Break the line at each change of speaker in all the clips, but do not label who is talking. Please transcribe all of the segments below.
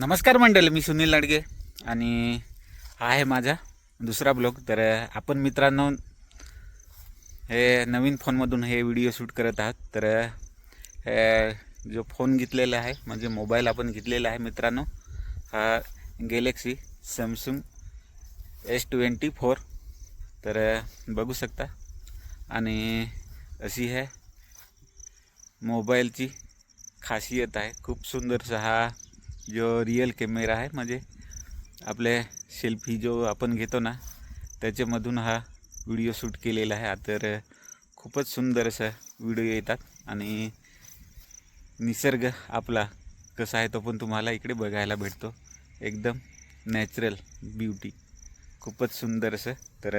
नमस्कार मंडळी मी सुनील लाडगे आणि हा आहे माझा दुसरा ब्लॉग. तर आपण मित्रांनो हे नवीन फोनमधून हे व्हिडिओ शूट करत आहात. तर हे जो फोन घेतलेला आहे म्हणजे मोबाईल आपण घेतलेला आहे मित्रांनो हा Galaxy Samsung S twenty four तर बघू शकता. आणि अशी आहे मोबाईलची खासियत आहे. खूप सुंदरसा हा जो रिअल कॅमेरा आहे म्हणजे आपले सेल्फी जो आपण घेतो ना त्याच्यामधून हा व्हिडिओ शूट केलेला आहे. तर खूपच सुंदर असं व्हिडिओ येतात. आणि निसर्ग आपला कसा आहे तो पण तुम्हाला इकडे बघायला भेटतो. एकदम नॅचरल ब्युटी खूपच सुंदर असं. तर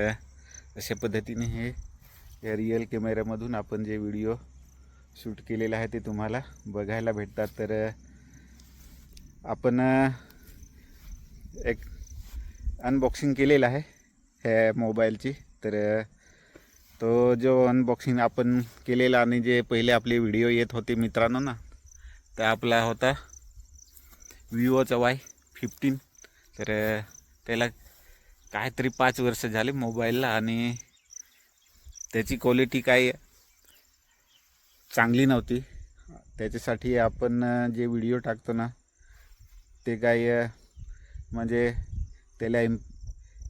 अशा पद्धतीने हे या रिअल कॅमेऱ्यामधून आपण जे व्हिडिओ शूट केलेलं आहे ते तुम्हाला बघायला भेटतात. तर आपण एक अनबॉक्सिंग केलेलं आहे ह्या मोबाईलची. तर तो जो अनबॉक्सिंग आपण केलेला आणि जे पहिले आपले व्हिडिओ येत होते मित्रांनो ना तर आपला होता विवोचा वाय फिफ्टीन तर त्याला काहीतरी पाच वर्ष झाले मोबाईलला आणि त्याची क्वालिटी काय चांगली नव्हती. त्याच्यासाठी आपण जे व्हिडिओ टाकतो ना ते काय म्हणजे त्याला इम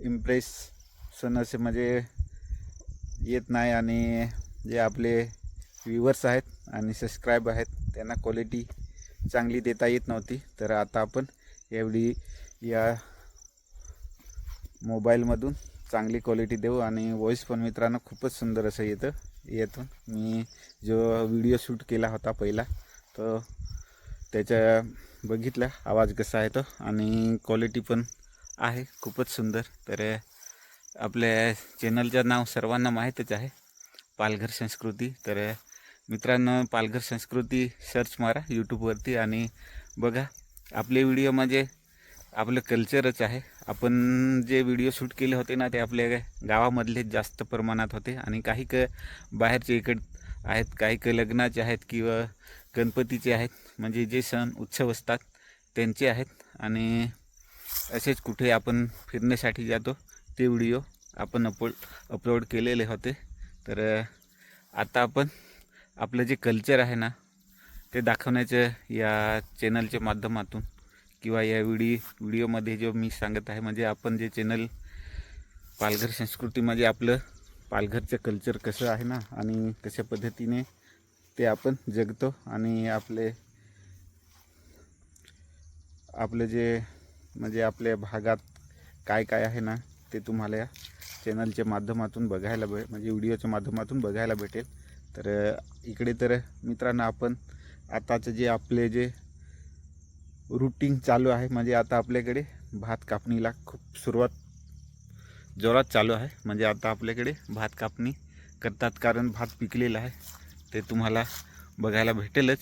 इम्प्रेशन असे म्हणजे येत नाही आणि जे आपले व्ह्युअर्स आहेत आणि सबस्क्राईब आहेत त्यांना क्वालिटी चांगली देता येत नव्हती. तर आता आपण एवढी या मोबाईलमधून चांगली क्वालिटी देऊ आणि व्हॉईस पण मित्रांनो खूपच सुंदर असं येतं येतो. मी जो व्हिडिओ शूट केला होता पहिला तो त्याच्या बघितला आवाज कसा आहे तो? आणि क्वालिटी पण आहे खूपच सुंदर. तर आपल्या चॅनलचं नाव सर्वांना माहीतच आहे. पालघर संस्कृती. तर मित्रांनो पालघर संस्कृती सर्च मारा यूट्यूबवरती आणि बघा. आपले व्हिडिओ म्हणजे आपलं कल्चरच आहे. आपण जे व्हिडिओ शूट केले होते ना ते आपल्या गावामधले जास्त प्रमाणात होते. आणि काही क बाहेरचे इकड आहेत काही क लग्नाचे आहेत किंवा गणपतीचे आहेत. म्हणजे जे सण उत्सव असतात त्यांचे आहेत. आणि असेच कुठे आपण फिरण्यासाठी जातो ते व्हिडिओ आपण अपलोड अपलोड केलेले होते. तर आता आपण आपलं जे कल्चर आहे ना ते दाखवण्याचं या चॅनलच्या माध्यमातून किंवा या व्हिडिओ व्हिडिओमध्ये जो मी सांगत आहे म्हणजे आपण जे चॅनल पालघर संस्कृतीमध्ये आपलं पालघरचं कल्चर कसं आहे ना आणि कशा पद्धतीने ते आपण जगतो आणि आपले आपलं जे म्हणजे आपल्या भागात काय काय आहे ना ते तुम्हाला या चॅनलच्या माध्यमातून बघायला भे म्हणजे व्हिडिओच्या माध्यमातून बघायला भेटेल. तर इकडे तर मित्रांनो आपण आताचं जे आपले जे रुटीन चालू आहे म्हणजे आता आपल्याकडे भात कापणीला खूप सुरुवात जोरात चालू आहे. म्हणजे आता आपल्याकडे भात कापणी करतात कारण भात पिकलेला आहे ते तुम्हाला बघायला भेटेलच.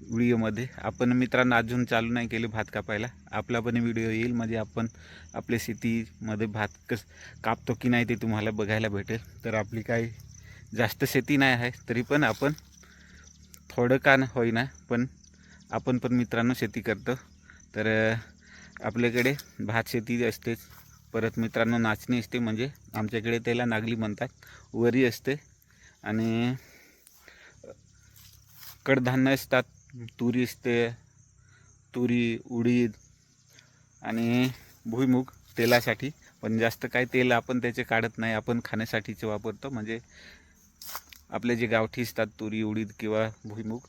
व्हिडिओमध्ये. आपण मित्रांनो अजून चालू नाही केले भात कापायला. आपला पण व्हिडिओ येईल. म्हणजे आपण आपल्या शेतीमध्ये भात कस कापतो की नाही ते तुम्हाला बघायला भेटेल. तर आपली काही जास्त शेती नाही आहे तरी पण आपण थोडं का होईना पण आपण पण मित्रांनो शेती करतो. तर आपल्याकडे भात शेती असतेच परत मित्रांनो नाचणी असते. म्हणजे आमच्याकडे त्याला नागली म्हणतात. वरी असते. आणि कडधान्य असतात. तुरी असते तुरी उडीद आणि भुईमुग तेलासाठी. पण जास्त काय तेल आपण त्याचे काढत नाही. आपण खाण्यासाठीचे वापरतो. म्हणजे आपले जे गावठी असतात तुरी उडीद किंवा भुईमुग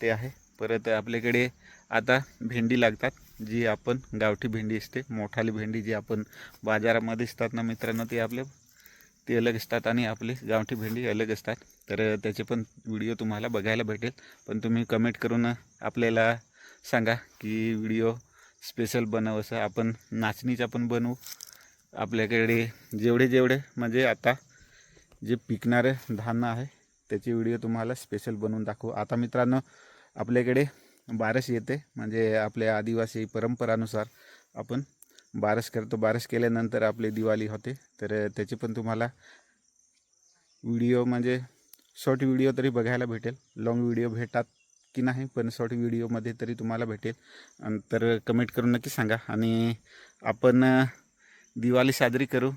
ते आहे. परत आपल्याकडे आता भेंडी लागतात जी आपण गावठी भेंडी असते. मोठाली भेंडी जी आपण बाजारामध्ये असतात ना मित्रांनो ते आपले ते अलग असतात आणि आपले गावठी भेंडी अलग असतात. तर त्याचे पण व्हिडिओ तुम्हाला बघायला भेटेल. पण तुम्ही कमेंट करून आपल्याला सांगा की व्हिडिओ स्पेशल बनव असं. आपण नाचणीचा पण बनवू. आपल्याकडे जेवढे जेवढे म्हणजे आता जे पिकणारं धान्य आहे त्याची व्हिडिओ तुम्हाला स्पेशल बनवून दाखवू. आता मित्रांनो आपल्याकडे बारस येते. म्हणजे आपल्या आदिवासी परंपरानुसार आपण बारस करतो. बारस केल्यानंतर आपली दिवाळी होते. तर त्याचे पण तुम्हाला व्हिडिओ म्हणजे शॉर्ट व्हिडिओ तरी बघायला भेटेल. लाँग व्हिडिओ भेटतात की नाही पण शॉर्ट व्हिडिओमध्ये तरी तुम्हाला भेटेल. तर कमेंट करून नक्की सांगा. आणि आपण दिवाळी साजरी करू.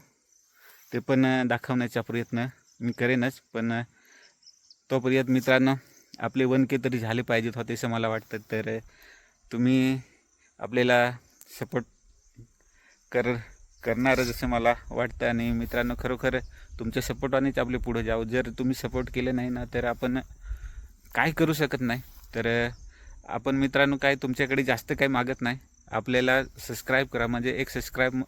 ते पण दाखवण्याचा प्रयत्न मी करेनच. पण तोपर्यंत मित्रांनो आपले वन के तरी झाले पाहिजेत होते असं मला वाटतं. तर तुम्ही आपल्याला सपोर्ट कर करणारच असं मला वाटतं. आणि मित्रांनो खरोखर तुमच्या सपोर्टानेच आपले पुढे जाऊ जर तुम्ही सपोर्ट केलं नाही ना तर आपण काय करू शकत नाही. तर आपण मित्रांनो काय तुमच्याकडे जास्त काही मागत नाही. आपल्याला सबस्क्राईब करा. म्हणजे एक सबस्क्राईब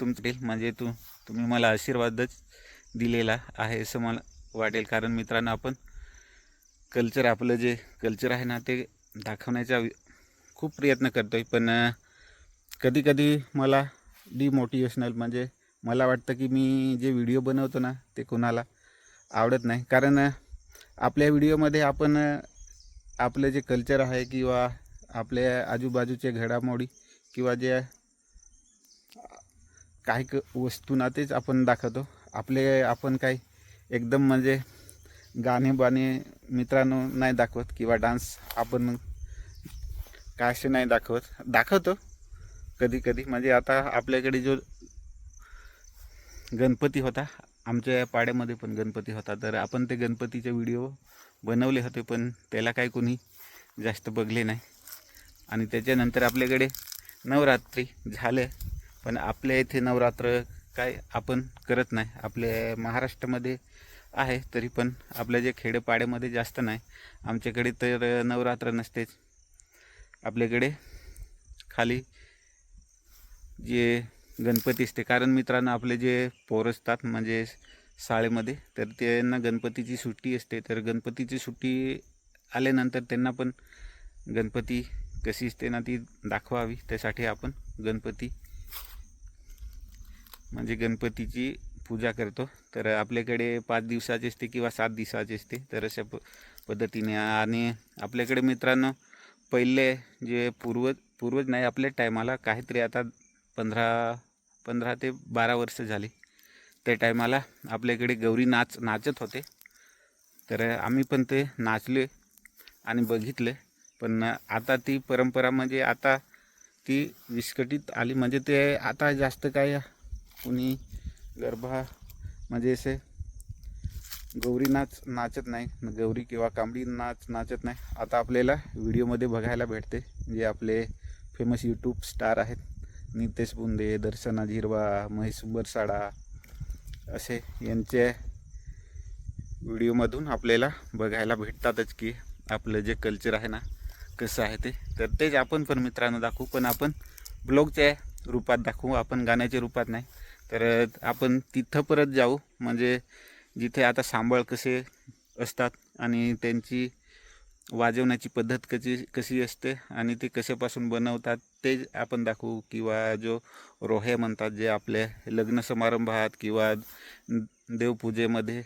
तुमचे म्हणजे तू तुम्ही मला आशीर्वादच दिलेला आहे असं मला वाटेल. कारण मित्रांनो आपण कल्चर आपलं जे कल्चर आहे ना ते दाखवण्याचा वि- खूप प्रयत्न करतो आहे पण कधी कधी मला डिमोटिवेशनल म्हणजे मला वाटतं की मी जे व्हिडिओ बनवतो ना ते कोणाला आवडत नाही. कारण आपल्या व्हिडिओमध्ये आपण आपलं जे कल्चर आहे किंवा आपल्या आजूबाजूचे घडामोडी किंवा जे काही क वस्तूंना तेच आपण दाखवतो. आपले आपण काही एकदम म्हणजे गाणे बाणे मित्रांनो नाही दाखवत किंवा डान्स आपण काय असे नाही दाखवत. दाखवतो कधी कधी म्हणजे आता आपल्याकडे जो गणपती होता. आमच्या पाड्यामध्ये पण गणपती होता. तर आपण ते गणपतीचे व्हिडिओ बनवले होते पण त्याला काय कोणी जास्त बघले नाही. आणि त्याच्यानंतर आपल्याकडे नवरात्री झाले पण आपल्या इथे नवरात्र काय आपण करत नाही. आपल्या महाराष्ट्रामध्ये आहे तरी पण आपल्या जे खेडेपाड्यामध्ये जास्त नाही. आमच्याकडे तर नवरात्र नसतेच. आपल्याकडे खाली जे गणपती असते. कारण मित्रांनो आपले जे पोर असतात म्हणजे शाळेमध्ये तर त्यांना गणपतीची सुट्टी असते. तर गणपतीची सुट्टी आल्यानंतर त्यांना पण गणपती कशी असते ना ती दाखवावी. त्यासाठी आपण गणपती म्हणजे गणपतीची पूजा करतो. तर आपल्याकडे पाच दिवसाची असते किंवा सात दिवसाची असते. तर अशा प पद्धतीने आणि आपल्याकडे मित्रांनो पहिले जे पूर्वज पूर्वज नाही आपल्या टायमाला काहीतरी आता पंधरा पंधरा ते बारा वर्ष झाली. त्या टायमाला आपल्याकडे गौरी नाच नाचत होते. तर आम्ही पण ते नाचले आणि बघितले. पण आता ती परंपरा म्हणजे आता ती विस्कटीत आली. म्हणजे ते आता जास्त काय कुणी गरबा म्हणजे असे गौरी नाच नाचत नाही. गौरी किंवा कांबडी नाच नाचत नाही. आता आपल्याला व्हिडिओमध्ये बघायला भेटते. जे आपले फेमस यूट्यूब स्टार आहेत. नितेश बुंदे दर्शना झिरवा महेश बरसाडा असे यांचे व्हिडिओमधून आपल्याला बघायला भेटतातच की आपलं जे कल्चर आहे ना कसं आहे ते. तर तेच आपण पण मित्रांनो दाखवू पण आपण ब्लॉगच्या रूपात दाखवू आपण गाण्याच्या रूपात नाही. तर आपण तिथं परत जाऊ म्हणजे जिथे आता सांबाळ कसे असतात आणि त्यांची वाजवण्याची पद्धत कशी कशी असते आणि ते कशापासून बनवतात ते आपण दाखवू किंवा जो रोहे म्हणतात जे आपले लग्न समारंभात किंवा देवपूजेमध्ये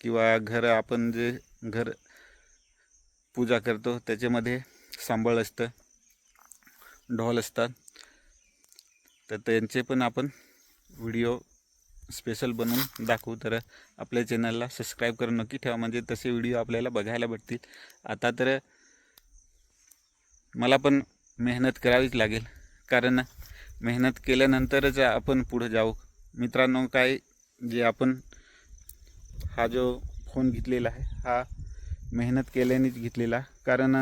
किंवा घर आपण जे घर पूजा करतो त्याच्यामध्ये सांबळ असतं ढोल असतात. तर त्यांचे पण आपण व्हिडिओ स्पेशल बनवून दाखवू. तर आपल्या चॅनलला सबस्क्राईब करून नक्की ठेवा म्हणजे तसे व्हिडिओ आपल्याला बघायला भेटतील. आता तर मला पण मेहनत करावीच लागेल. कारण मेहनत केल्यानंतरच आपण पुढं जाऊ. मित्रांनो काय जे आपण हा जो फोन घेतलेला आहे हा मेहनत केल्यानेच घेतलेला. कारण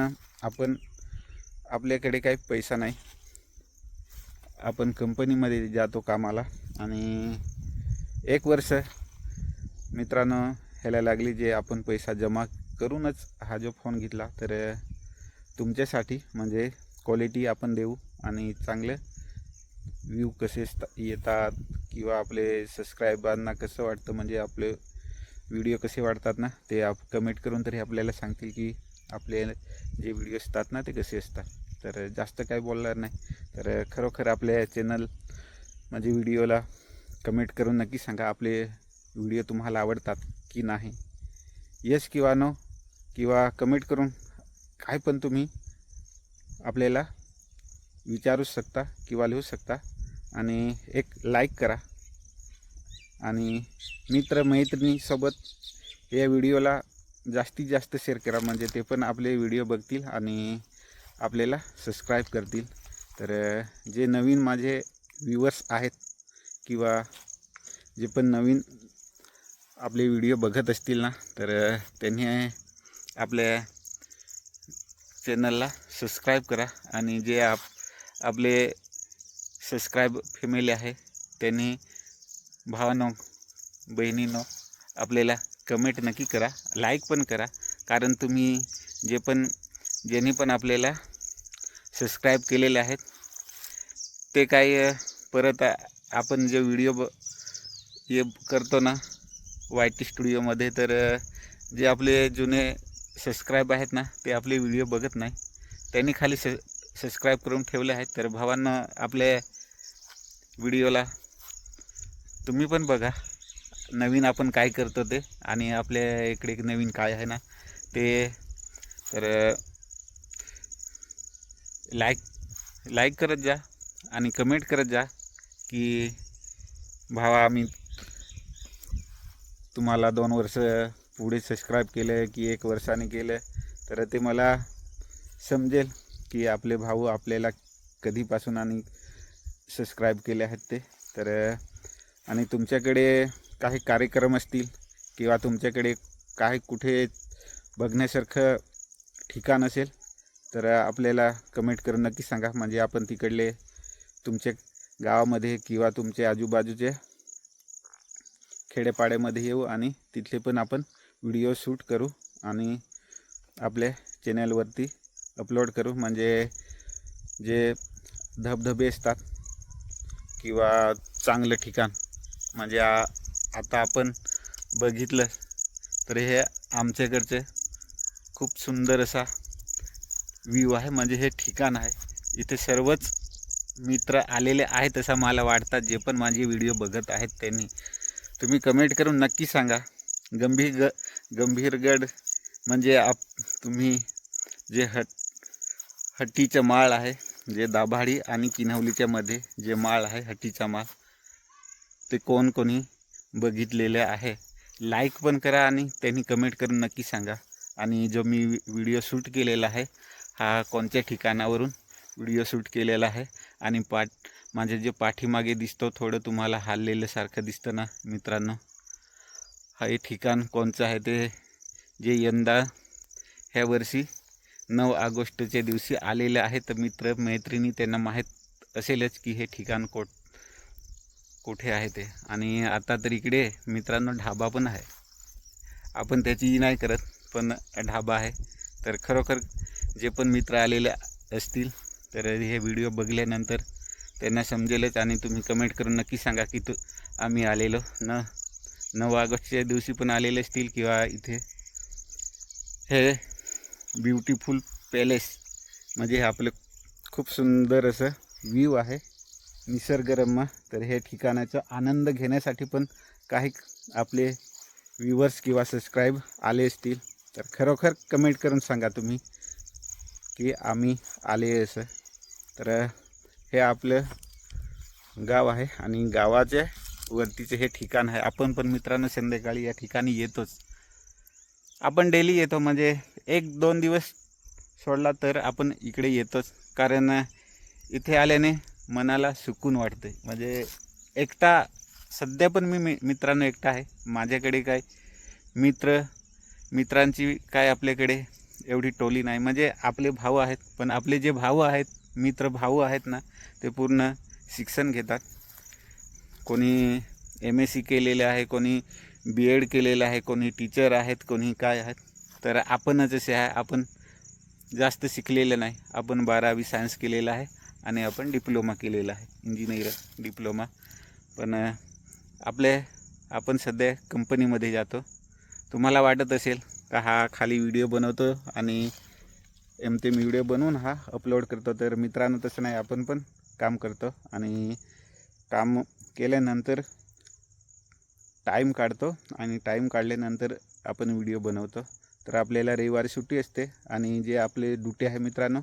आपण आपल्याकडे काही पैसा नाही. आपण कंपनीमध्ये जातो कामाला आणि एक वर्ष मित्रांनो ह्याला लागली जे आपण पैसा जमा करूनच हा जो फोन घेतला. तर तुमच्यासाठी म्हणजे क्वालिटी आपण देऊ आणि चांगले व्ह्यू कसे येतात किंवा आपले सबस्क्रायबरांना कसं वाटतं म्हणजे आपले व्हिडिओ कसे वाढतात ना ते आप कमेंट करून तरी आपल्याला सांगतील की आपले जे व्हिडिओ असतात ना ते कसे असतात. तर जास्त काही बोलणार नाही. तर खरोखर आपल्या चॅनल म्हणजे व्हिडिओला कमेंट करून नक्की सांगा आपले व्हिडिओ तुम्हाला आवडतात की नाही. यस किंवा नो किंवा कमेंट करून काय पण तुम्ही आपल्याला विचारू शकता किंवा लिहू शकता आणि एक लाईक करा. आणि मित्र मैत्रिणीसोबत या व्हिडिओला जास्तीत जास्त शेअर करा. म्हणजे ते पण आपले व्हिडिओ बघतील आणि आपल्याला सबस्क्राईब करतील. तर जे नवीन माझे व्ह्यूवर्स आहेत किंवा जे पण नवीन आपले व्हिडिओ बघत असतील ना तर त्यांनी आपल्या चॅनलला सबस्क्राईब करा आणि जे आप आपले सबस्क्राईब फॅमिली आहे त्यांनी भावानो बहिणीनो आपल्याला कमेंट नक्की करा लाईक पण करा. कारण तुम्ही जे पण ज्यांनी पण आपल्याला सबस्क्राईब केलेले आहेत ते काही परत आपण जे व्हिडिओ ब हे करतो ना वाय टी स्टुडिओमध्ये तर जे आपले जुने सबस्क्राईब आहेत ना ते आपले व्हिडिओ बघत नाही. त्यांनी खाली स सबस्क्राईब करून ठेवले आहेत. तर भावांना आपल्या व्हिडिओला तुम्ही पण बघा. नवीन आपण काय करतो ते. आणि आपल्या इकडे एक नवीन काय आहे ना ते तर लाईक लाईक करत जा आणि कमेंट करत जा की भावा आम्ही तुम्हाला दोन वर्ष पुढे सबस्क्राईब केलं की एक वर्षाने केलं. तर ते मला समजेल की आपले भाऊ आपल्याला कधीपासून आणि सबस्क्राईब केले आहेत ते. तर आणि तुमच्याकडे काही कार्यक्रम असतील किंवा तुमच्याकडे काही कुठे बघण्यासारखं ठिकाण असेल तर आपल्याला कमेंट करून नक्की सांगा. म्हणजे आपण तिकडले तुमच्या गावामध्ये किंवा तुमच्या आजूबाजूच्या खेडेपाड्यामध्ये येऊ आणि तिथले पण आपण व्हिडिओ शूट करू आणि आपल्या चॅनलवरती अपलोड करू. म्हणजे जे धबधबे असतात किंवा चांगलं ठिकाण म्हणजे आता आपण बघितलं तर हे आमच्याकडचे खूप सुंदर असा व्ह्यू आहे. म्हणजे हे ठिकाण आहे. इथे सर्वच मित्र आलेले आहेत असं मला वाटतात जे पण माझे व्हिडिओ बघत आहेत त्यांनी. तुम्ही कमेंट करून नक्की सांगा. गंभीर ग गंभीरगड म्हणजे आप तुम्ही जे हट हट्टीचं माळ आहे जे दाभाडी आणि किन्हवलीच्या मध्ये जे माळ आहे हट्टीचा माळ. ते कोण कोणी बघितलेले आहे. लाईक पण करा आणि त्यांनी कमेंट करून नक्की सांगा. आणि जो मी व्हिडिओ शूट केलेला आहे हा कोणत्या ठिकाणावरून व्हिडिओ शूट केलेला आहे? आणि पाठ माझे जे पाठीमागे दिसतो थोडं तुम्हाला हाललेल्यासारखं दिसतं ना मित्रांनो? हा हे ठिकाण कोणचं आहे? ते जे यंदा ह्या वर्षी नऊ ऑगस्टच्या दिवशी आलेले आहे तर मित्र मैत्रिणी त्यांना माहीत असेलच की हे ठिकाण कोट कुठे आहे ते. आणि आता तर इकडे मित्रांनो ढाबा पण आहे. आपण त्याची नाही करत पण ढाबा आहे. तर खरोखर जे पण मित्र आलेले असतील तर हे व्हिडिओ बघल्यानंतर त्यांना समजेलच आणि तुम्ही कमेंट करून नक्की सांगा की तू आम्ही आलेलो. न नऊ ऑगस्टच्या दिवशी पण आलेले असतील किंवा इथे. हे ब्युटिफुल पॅलेस. म्हणजे हे आपलं खूप सुंदर असं व्ह्यू आहे. निसर्गरम्य. तर हे ठिकाणाचा आनंद घेण्यासाठी पण काही आपले व्ह्युअर्स किंवा सबस्क्राईब आले असतील तर खरोखर कमेंट करून सांगा तुम्ही की आम्ही आले असं. तर हे आपलं गाव आहे आणि गावाच्या वरतीचे हे ठिकाण आहे. आपण पण मित्रांनो संध्याकाळी या ठिकाणी येतोच. आपण डेली येतो म्हणजे एक दोन दिवस सोडला तर आपण इकडे येतोच. कारण इथे आल्याने मनाला सुकून वाटते म्हणजे एकटा सध्या पण मी मित्रांनो एकटा आहे. माझ्याकडे काय मित्र मित्रांची काय आपल्याकडे एवढी टोली नाही. म्हणजे आपले भाऊ आहेत. पण आपले जे भाऊ आहेत मित्र भाऊ आहेत ना ते पूर्ण शिक्षण घेतात. कोणी एम एस सी केलेले आहे कोणी बी एड केलेलं आहे कोणी टीचर आहेत कोणी काय आहेत. तर आपणच असे आहे आपण जास्त शिकलेलं नाही. आपण बारावी सायन्स केलेलं आहे आणि आपण डिप्लोमा केलेला आहे. इंजिनियर डिप्लोमा पण आपले आपण सध्या कंपनीमध्ये जातो. तुम्हाला वाटत असेल का हा खाली व्हिडिओ बनवतो आणि एम ते व्हिडिओ बनवून हा अपलोड करतो. तर मित्रांनो तसं नाही. आपण पण काम करतो आणि काम केल्यानंतर टाईम काढतो आणि टाईम काढल्यानंतर आपण व्हिडिओ बनवतो. तर आपल्याला रविवारी सुट्टी असते आणि जे आपले ड्युटी आहे मित्रांनो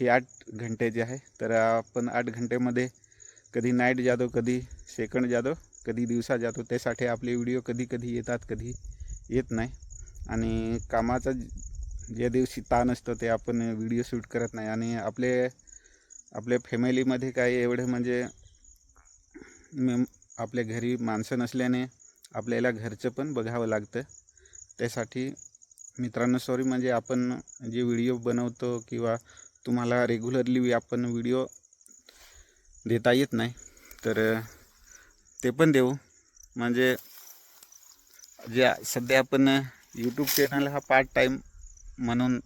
हे आठ घंट्याचे आहे तर आपण आठ घंटेमध्ये कधी नाईट जातो कधी सेकंड जातो कधी दिवसा जातो. त्यासाठी आपले व्हिडिओ कधी कधी येतात कधी येत नाही. आणि कामाचा ज्या दिवशी ताण असतो ते आपण व्हिडिओ शूट करत नाही. आणि आपले आपल्या फॅमिलीमध्ये काही एवढे म्हणजे आपल्या घरी माणसं नसल्याने आपल्याला घरचं पण बघावं लागतं. त्यासाठी मित्रांनो सॉरी म्हणजे आपण जे व्हिडिओ बनवतो किंवा तुम्हाला रेग्युलरली आपण व्हिडिओ देता येत नाही तर ते पण देऊ. म्हणजे जे सध्या आपण यूट्यूब चॅनल हा पार्ट टाईम म्हणून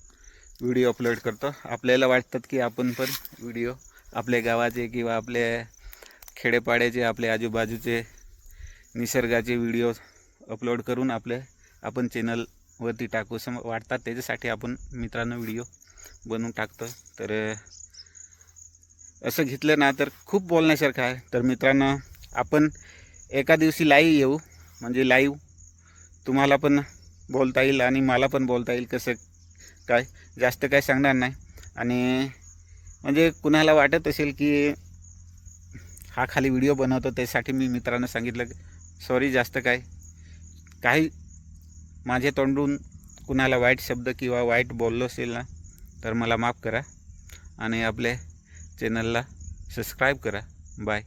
व्हिडिओ अपलोड करतो. आपल्याला वाटतात की आपण पण व्हिडिओ आपल्या गावाचे किंवा आपले खेडेपाड्याचे आपले आजूबाजूचे निसर्गाचे व्हिडिओ अपलोड करून आपले आपण चॅनल वरती टाकू सम वाटतात त्याच्यासाठी आपण मित्रांनो व्हिडिओ बनवून टाकतो तर असं घेतलं ना तर खूप बोलण्यासारखं आहे. तर मित्रांनो आपण एका दिवशी लाईव्ह येऊ. म्हणजे लाईव्ह तुम्हाला पण बोलता येईल आणि मला पण बोलता येईल कसं काय जास्त काय सांगणार नाही. आणि म्हणजे कुणाला वाटत असेल की हा खाली व्हिडिओ बनवतो त्यासाठी मी मित्रांनो सांगितलं सॉरी जास्त काय काही माझे तोंडून कुणाला वाईट शब्द किंवा वाईट बोललो असेल ना तर मला माफ करा. आणि आपल्या चॅनलला सबस्क्राईब करा. बाय